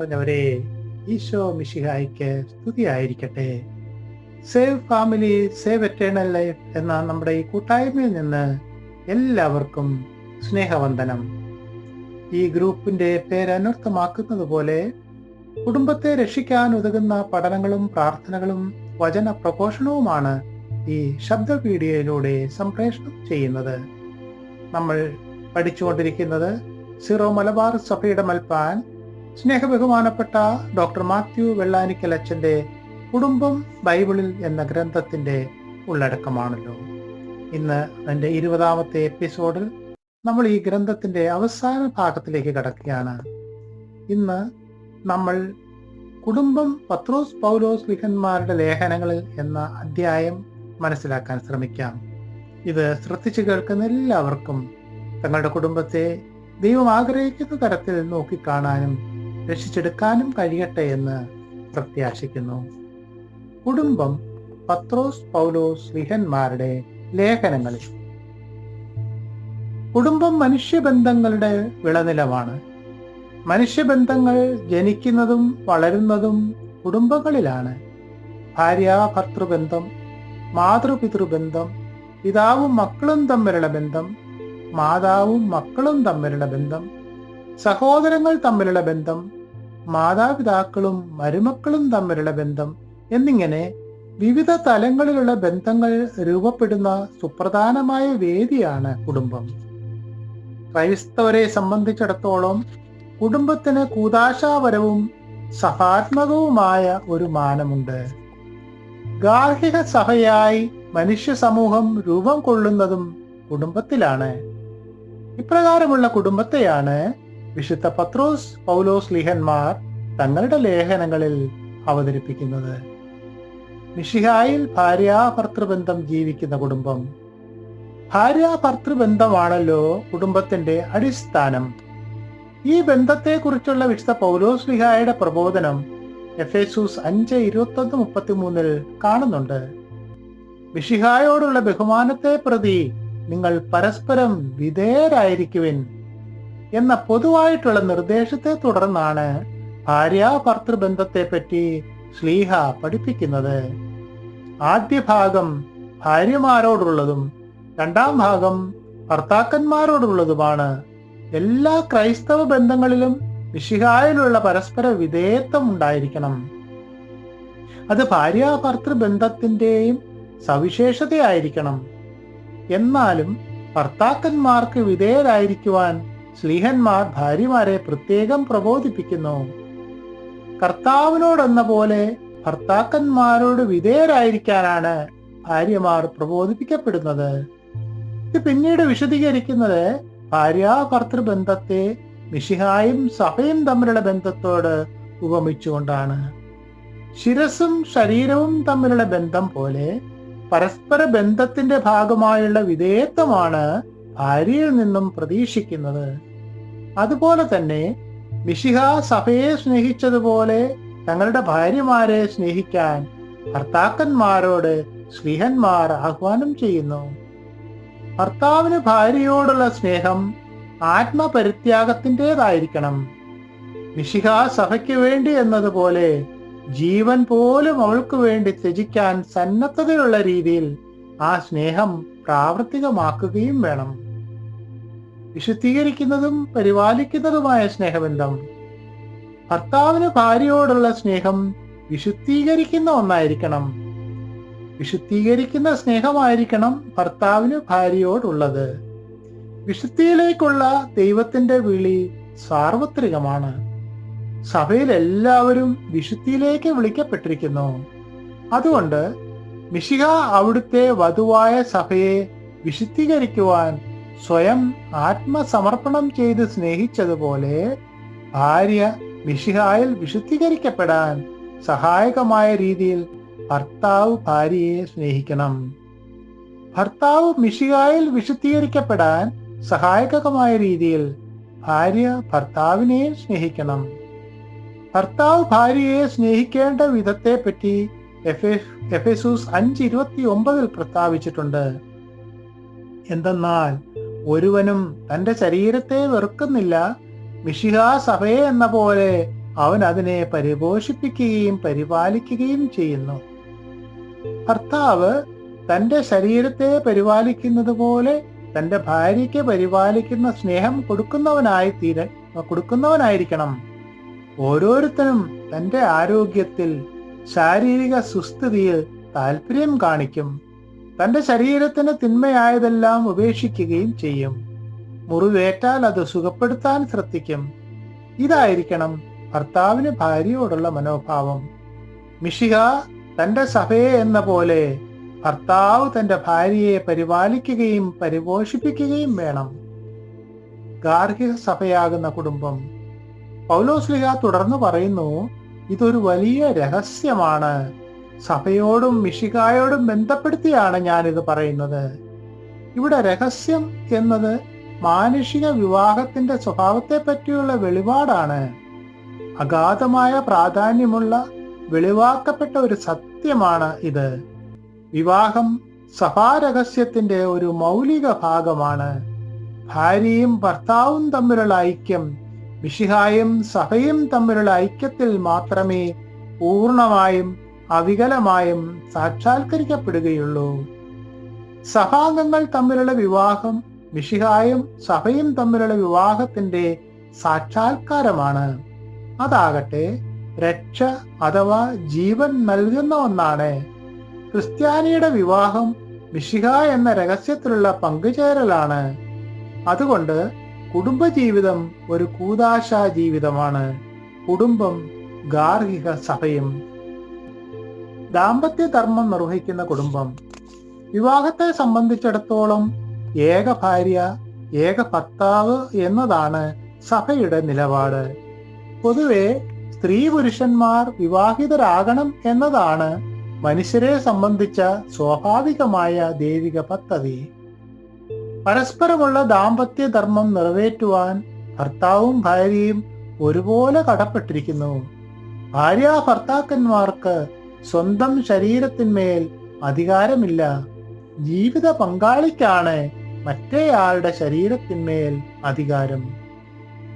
നിറഞ്ഞവരെ ഈശോ മിഷിഹായിക്ക് സ്തുതിയായിരിക്കട്ടെ. Save family save eternal life എന്ന നമ്മുടെ ഈ കൂട്ടായ്മയിൽ നിന്ന് എല്ലാവർക്കും സ്നേഹവന്ദനം. ഈ ഗ്രൂപ്പിന്റെ പേര് അനർത്ഥമാക്കുന്നത് പോലെ കുടുംബത്തെ രക്ഷിക്കാൻ ഉതകുന്ന പഠനങ്ങളും പ്രാർത്ഥനകളും വചന പ്രഘോഷണവുമാണ് ഈ ശബ്ദ വീഡിയോയിലൂടെ സംപ്രേഷണം ചെയ്യുന്നത്. നമ്മൾ പഠിച്ചുകൊണ്ടിരിക്കുന്നത് സിറോ മലബാർ സഭയുടെ മൽപ്പാൻ സ്നേഹബഹുമാനപ്പെട്ട ഡോക്ടർ മാത്യു വെള്ളാനിക്കൽ അച്ഛന്റെ കുടുംബം ബൈബിളിൽ എന്ന ഗ്രന്ഥത്തിന്റെ ഉള്ളടക്കമാണല്ലോ. ഇന്ന് അതിന്റെ ഇരുപതാമത്തെ എപ്പിസോഡിൽ നമ്മൾ ഈ ഗ്രന്ഥത്തിന്റെ അവസാന ഭാഗത്തിലേക്ക് കടക്കുകയാണ്. ഇന്ന് നമ്മൾ കുടുംബം പത്രോസ് പൗലോസ് ലിഖന്മാരുടെ ലേഖനങ്ങളിൽ എന്ന അധ്യായം മനസ്സിലാക്കാൻ ശ്രമിക്കാം. ഇത് ശ്രദ്ധിച്ചു കേൾക്കുന്ന എല്ലാവർക്കും തങ്ങളുടെ കുടുംബത്തെ ദൈവം ആഗ്രഹിക്കുന്ന തരത്തിൽ നോക്കിക്കാണാനും രക്ഷിച്ചെടുക്കാനും കഴിയട്ടെ എന്ന് പ്രത്യാശിക്കുന്നു. കുടുംബം പത്രോസ് പൗലോസ് സ്ലിഹന്മാരുടെ ലേഖനങ്ങളിൽ. കുടുംബം മനുഷ്യബന്ധങ്ങളുടെ വിളനിലമാണ്. മനുഷ്യബന്ധങ്ങൾ ജനിക്കുന്നതും വളരുന്നതും കുടുംബങ്ങളിലാണ്. ഭാര്യ ഭർത്തൃബന്ധം മാതൃപിതൃബന്ധം പിതാവും മക്കളും തമ്മിലുള്ള ബന്ധം മാതാവും മക്കളും തമ്മിലുള്ള ബന്ധം സഹോദരങ്ങൾ തമ്മിലുള്ള ബന്ധം മാതാപിതാക്കളും മരുമക്കളും തമ്മിലുള്ള ബന്ധം എന്നിങ്ങനെ വിവിധ തലങ്ങളിലുള്ള ബന്ധങ്ങൾ രൂപപ്പെടുന്ന സുപ്രധാനമായ വേദിയാണ് കുടുംബം. ക്രൈസ്തവരെ സംബന്ധിച്ചിടത്തോളം കുടുംബത്തിന് കൂതാശാപരവും സഹാത്മകവുമായ ഒരു മാനമുണ്ട്. ഗാർഹിക സഹയായി മനുഷ്യ സമൂഹം രൂപം കൊള്ളുന്നതും കുടുംബത്തിലാണ്. ഇപ്രകാരമുള്ള കുടുംബത്തെയാണ് വിശുദ്ധ പത്രോസ് പൗലോസ് ലിഹന്മാർ തങ്ങളുടെ ലേഖനങ്ങളിൽ അവതരിപ്പിക്കുന്നത്. മിഷിഹായിൽ ഭാര്യാഭർത്തൃബന്ധം ജീവിക്കുന്ന കുടുംബം. ഭാര്യാഭർത്തൃബന്ധമാണല്ലോ കുടുംബത്തിന്റെ അടിസ്ഥാനം. ഈ ബന്ധത്തെക്കുറിച്ചുള്ള വിശുദ്ധ പൗലോസ് ലിഹായുടെ പ്രബോധനം എഫേസൂസ് അഞ്ച് ഇരുപത്തൊന്ന് മുപ്പത്തിമൂന്നിൽ കാണുന്നുണ്ട്. മിഷിഹായോടുള്ള ബഹുമാനത്തെ പ്രതി നിങ്ങൾ പരസ്പരം വിധേയരായിരിക്കുവിൻ. എന്ന പൊതുവായിട്ടുള്ള നിർദ്ദേശത്തെ തുടർന്നാണ് ഭാര്യ ഭർത്തൃബന്ധത്തെ പറ്റി ശ്ലീഹ പഠിപ്പിക്കുന്നത്. ആദ്യ ഭാഗം ഭാര്യമാരോടുള്ളതും രണ്ടാം ഭാഗം ഭർത്താക്കന്മാരോടുള്ളതുമാണ്. എല്ലാ ക്രൈസ്തവ ബന്ധങ്ങളിലും വിശിഹായിലുള്ള പരസ്പര വിധേയത്വം ഉണ്ടായിരിക്കണം. അത് ഭാര്യ ഭർത്തൃബന്ധത്തിന്റെയും സവിശേഷതയായിരിക്കണം. എന്നാലും ഭർത്താക്കന്മാർക്ക് വിധേയരായിരിക്കുവാൻ സ്ലീഹന്മാർ ഭാര്യമാരെ പ്രത്യേകം പ്രബോധിപ്പിക്കുന്നു. കർത്താവിനോടെന്ന പോലെ ഭർത്താക്കന്മാരോട് വിധേയരായിരിക്കാനാണ് ഭാര്യമാർ പ്രബോധിപ്പിക്കപ്പെടുന്നത്. ഇത് പിന്നീട് വിശദീകരിക്കുന്നത് ഭാര്യ ഭർത്തൃബന്ധത്തെ മിഷിഹായും സഭയും തമ്മിലുള്ള ബന്ധത്തോട് ഉപമിച്ചുകൊണ്ടാണ്. ശിരസും ശരീരവും തമ്മിലുള്ള ബന്ധം പോലെ പരസ്പര ബന്ധത്തിന്റെ ഭാഗമായുള്ള വിധേയത്വമാണ് ഭാര്യയിൽ നിന്നും പ്രതീക്ഷിക്കുന്നത് അതുപോലെ തന്നെ മിഷിഹ സഭയെ സ്നേഹിച്ചതുപോലെ തങ്ങളുടെ ഭാര്യമാരെ സ്നേഹിക്കാൻ ഭർത്താക്കന്മാരോട് സ്ത്രീഹന്മാർ ആഹ്വാനം ചെയ്യുന്നു. ഭർത്താവിന് ഭാര്യയോടുള്ള സ്നേഹം ആത്മപരിത്യാഗത്തിന്റെതായിരിക്കണം. മിഷിഹ സഭയ്ക്ക് വേണ്ടി എന്നതുപോലെ ജീവൻ പോലും അവൾക്ക് വേണ്ടി ത്യജിക്കാൻ സന്നദ്ധതയുള്ള രീതിയിൽ ആ സ്നേഹം പ്രാവർത്തികമാക്കുകയും വേണം. വിശുദ്ധീകരിക്കുന്നതും പരിപാലിക്കുന്നതുമായ സ്നേഹബന്ധം. ഭർത്താവിന് ഭാര്യയോടുള്ള സ്നേഹം വിശുദ്ധീകരിക്കുന്ന ഒന്നായിരിക്കണം. വിശുദ്ധീകരിക്കുന്ന സ്നേഹമായിരിക്കണം ഭർത്താവിന് ഭാര്യയോടുള്ളത്. വിശുദ്ധിയിലേക്കുള്ള ദൈവത്തിന്റെ വിളി സാർവത്രികമാണ്. സഭയിൽ എല്ലാവരും വിശുദ്ധിയിലേക്ക് വിളിക്കപ്പെട്ടിരിക്കുന്നു. അതുകൊണ്ട് മിഷിക അവിടുത്തെ വധുവായ സഭയെ വിശുദ്ധീകരിക്കുവാൻ സ്വയം ആത്മസമർപ്പണം ചെയ്ത് സ്നേഹിച്ചതുപോലെ ഭാര്യ മിഷിഹായിൽ വിശുദ്ധീകരിക്കപ്പെടാൻ സഹായകമായ രീതിയിൽ ഭർത്താവ് ഭാര്യയെ സ്നേഹിക്കണം. ഭർത്താവ് മിഷിഹായിൽ വിശുദ്ധീകരിക്കപ്പെടാൻ സഹായകമായ രീതിയിൽ ഭാര്യ ഭർത്താവിനെ സ്നേഹിക്കണം. ഭർത്താവ് ഭാര്യയെ സ്നേഹിക്കേണ്ട വിധത്തെ പറ്റി എഫെസൂസ് അഞ്ച് ഇരുപത്തി ഒമ്പതിൽ പ്രസ്താവിച്ചിട്ടുണ്ട്. എന്തെന്നാൽ ഒരുവനും തന്റെ ശരീരത്തെ വെറുക്കുന്നില്ല. മിഷിഹാ സഭയെ എന്ന പോലെ അവൻ അതിനെ പരിപോഷിപ്പിക്കുകയും പരിപാലിക്കുകയും ചെയ്യുന്നു. ഭർത്താവ് തന്റെ ശരീരത്തെ പരിപാലിക്കുന്നത് പോലെ തന്റെ ഭാര്യയ്ക്ക് പരിപാലിക്കുന്ന സ്നേഹം കൊടുക്കുന്നവനായി തീര കൊടുക്കുന്നവനായിരിക്കണം. ഓരോരുത്തരും തന്റെ ആരോഗ്യത്തിൽ ശാരീരിക സുസ്ഥിതിയിൽ താല്പര്യം കാണിക്കും. തന്റെ ശരീരത്തിന് തിന്മയായതെല്ലാം ഉപേക്ഷിക്കുകയും ചെയ്യും. മുറിവേറ്റാൽ അത് സുഖപ്പെടുത്താൻ ശ്രദ്ധിക്കും. ഇതായിരിക്കണം ഭർത്താവിന് ഭാര്യയോടുള്ള മനോഭാവം. മിഷിക തന്റെ സഭയെ എന്ന പോലെ ഭർത്താവ് തന്റെ ഭാര്യയെ പരിപാലിക്കുകയും പരിപോഷിപ്പിക്കുകയും വേണം. ഗാർഹിക സഭയാകുന്ന കുടുംബം. പൗലോസ്ലിഹ തുടർന്ന് പറയുന്നു ഇതൊരു വലിയ രഹസ്യമാണ്. സഭയോടും മിഷികായോടും ബന്ധപ്പെടുത്തിയാണ് ഞാനിത് പറയുന്നത്. ഇവിടെ രഹസ്യം എന്നത് മാനുഷിക വിവാഹത്തിന്റെ സ്വഭാവത്തെ പറ്റിയുള്ള വെളിപാടാണ്. അഗാധമായ പ്രാധാന്യമുള്ള വെളിവാക്കപ്പെട്ട ഒരു സത്യമാണ് ഇത്. വിവാഹം സഭാരഹസ്യത്തിന്റെ ഒരു മൗലിക ഭാഗമാണ്. ഭാര്യയും ഭർത്താവും തമ്മിലുള്ള ഐക്യം മിഷിഹായും സഭയും തമ്മിലുള്ള ഐക്യത്തിൽ മാത്രമേ പൂർണമായും അവികലമായും സാക്ഷാത്കരിക്കപ്പെടുകയുള്ളൂ. സഭാംഗങ്ങൾ തമ്മിലുള്ള വിവാഹം മിഷിഹായും സഭയും തമ്മിലുള്ള വിവാഹത്തിന്റെ സാക്ഷാത്കാരമാണ്. അതാകട്ടെ രക്ഷ അഥവാ ജീവൻ നൽകുന്ന ഒന്നാണ്. ക്രിസ്ത്യാനിയുടെ വിവാഹം മിഷിഹ എന്ന രഹസ്യത്തിലുള്ള പങ്കുചേരലാണ്. അതുകൊണ്ട് കുടുംബജീവിതം ഒരു കൂതാശാ ജീവിതമാണ്. കുടുംബം ഗാർഹിക സഭയും. ദാമ്പത്യ ധർമ്മം നിർവഹിക്കുന്ന കുടുംബം. വിവാഹത്തെ സംബന്ധിച്ചിടത്തോളം ഏക ഭാര്യ ഏക ഭർത്താവ് എന്നതാണ് സഭയുടെ നിലപാട്. പൊതുവെ സ്ത്രീ പുരുഷന്മാർ വിവാഹിതരാകണം എന്നതാണ് മനുഷ്യരെ സംബന്ധിച്ച സ്വാഭാവികമായ ദൈവിക പദ്ധതി. പരസ്പരമുള്ള ദാമ്പത്യ ധർമ്മം നിറവേറ്റുവാൻ ഭർത്താവും ഭാര്യയും ഒരുപോലെ കടപ്പെട്ടിരിക്കുന്നു. ഭാര്യ ഭർത്താക്കന്മാർക്ക് സ്വന്തം ശരീരത്തിന്മേൽ അധികാരമില്ല. ജീവിത പങ്കാളിക്കാണ് മറ്റേയാളുടെ ശരീരത്തിന്മേൽ അധികാരം.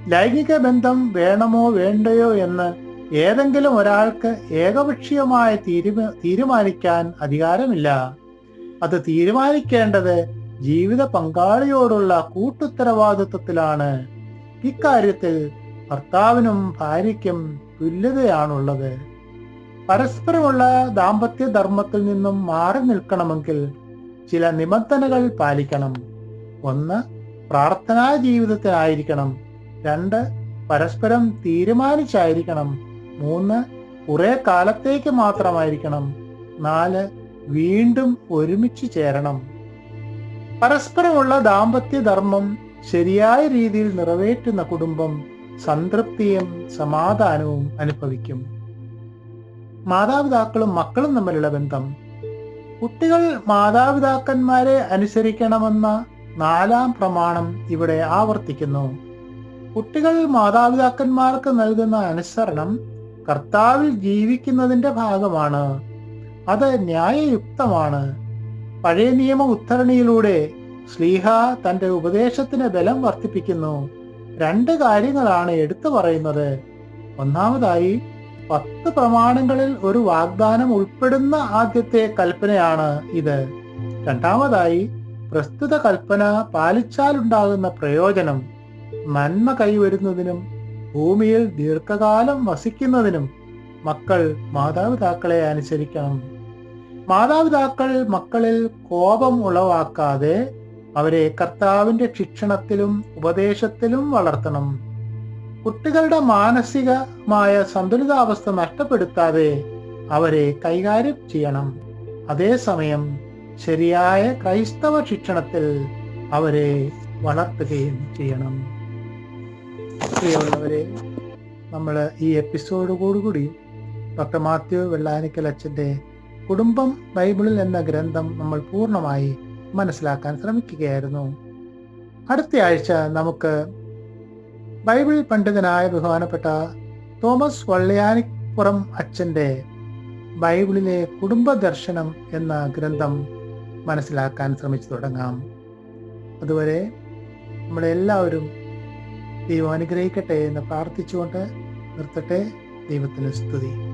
ലൈംഗിക ബന്ധം വേണമോ വേണ്ടയോ എന്ന് ഏതെങ്കിലും ഒരാൾക്ക് ഏകപക്ഷീയമായി തീരുമാനിക്കാൻ അധികാരമില്ല. അത് തീരുമാനിക്കേണ്ടത് ജീവിത പങ്കാളിയോടുള്ള കൂട്ടുത്തരവാദിത്വത്തിലാണ് ഇക്കാര്യത്തിൽ ഭർത്താവിനും ഭാര്യയ്ക്കും തുല്യതയാണുള്ളത്. പരസ്പരമുള്ള ദാമ്പത്യ ധർമ്മത്തിൽ നിന്നും മാറി നിൽക്കണമെങ്കിൽ ചില നിബന്ധനകൾ പാലിക്കണം. ഒന്ന് പ്രാർത്ഥനാ ജീവിതത്തിലായിരിക്കണം. രണ്ട് പരസ്പരം തീരുമാനിച്ചായിരിക്കണം. മൂന്ന് കുറെ കാലത്തേക്ക് മാത്രമായിരിക്കണം. നാല് വീണ്ടും ഒരുമിച്ച് ചേരണം. പരസ്പരമുള്ള ദാമ്പത്യ ധർമ്മം ശരിയായ രീതിയിൽ നിറവേറ്റുന്ന കുടുംബം സംതൃപ്തിയും സമാധാനവും അനുഭവിക്കും. മാതാപിതാക്കളും മക്കളും തമ്മിലുള്ള ബന്ധം. കുട്ടികൾ മാതാപിതാക്കന്മാരെ അനുസരിക്കണമെന്ന നാലാം പ്രമാണം ഇവിടെ ആവർത്തിക്കുന്നു. കുട്ടികൾ മാതാപിതാക്കന്മാർക്ക് നൽകുന്ന അനുസരണം കർത്താവിൽ ജീവിക്കുന്നതിന്റെ ഭാഗമാണ്. അത് ന്യായയുക്തമാണ്. പഴയ നിയമ ഉദ്ധരണിയിലൂടെ ശ്ലീഹ തന്റെ ഉപദേശത്തിന് ബലം വർദ്ധിപ്പിക്കുന്നു. രണ്ട് കാര്യങ്ങളാണ് എടുത്തു പറയുന്നത്. ഒന്നാമതായി പത്ത് പ്രമാണങ്ങളിൽ ഒരു വാഗ്ദാനം ഉൾപ്പെടുന്ന ആദ്യത്തെ കൽപ്പനയാണ് ഇത്. രണ്ടാമതായി പ്രസ്തുത കൽപ്പന പാലിച്ചാലുണ്ടാകുന്ന പ്രയോജനം നന്മ കൈവരുന്നതിനും ഭൂമിയിൽ ദീർഘകാലം വസിക്കുന്നതിനും മക്കൾ മാതാപിതാക്കളെ അനുസരിക്കണം. മാതാപിതാക്കൾ മക്കളിൽ കോപം ഉളവാക്കാതെ അവരെ കർത്താവിന്റെ ശിക്ഷണത്തിലും ഉപദേശത്തിലും വളർത്തണം. കുട്ടികളുടെ മാനസികമായ സന്തുലിതാവസ്ഥ നഷ്ടപ്പെടുത്താതെ അവരെ കൈകാര്യം ചെയ്യണം. അതേസമയം ശരിയായ ക്രൈസ്തവ ശിക്ഷണത്തിൽ അവരെ വളർത്തുകയും ചെയ്യണം. പ്രിയമുള്ളവരെ നമ്മൾ ഈ എപ്പിസോഡോടുകൂടി ഡോക്ടർ മാത്യു വെള്ളാനിക്കൽ അച്ഛന്റെ കുടുംബം ബൈബിളിൽ എന്ന ഗ്രന്ഥം നമ്മൾ പൂർണമായി മനസ്സിലാക്കാൻ ശ്രമിക്കുകയായിരുന്നു. അടുത്ത ആഴ്ച നമുക്ക് ബൈബിൾ പണ്ഡിതനായ ബഹുമാനപ്പെട്ട തോമസ് വള്ളിയാനിപ്പുറം അച്ഛന്റെ ബൈബിളിലെ കുടുംബ ദർശനം എന്ന ഗ്രന്ഥം മനസ്സിലാക്കാൻ ശ്രമിച്ചു തുടങ്ങാം. അതുവരെ നമ്മളെല്ലാവരും ദൈവം അനുഗ്രഹിക്കട്ടെ എന്ന് പ്രാർത്ഥിച്ചുകൊണ്ട് നിർത്തട്ടെ. ദൈവത്തിന് സ്തുതി.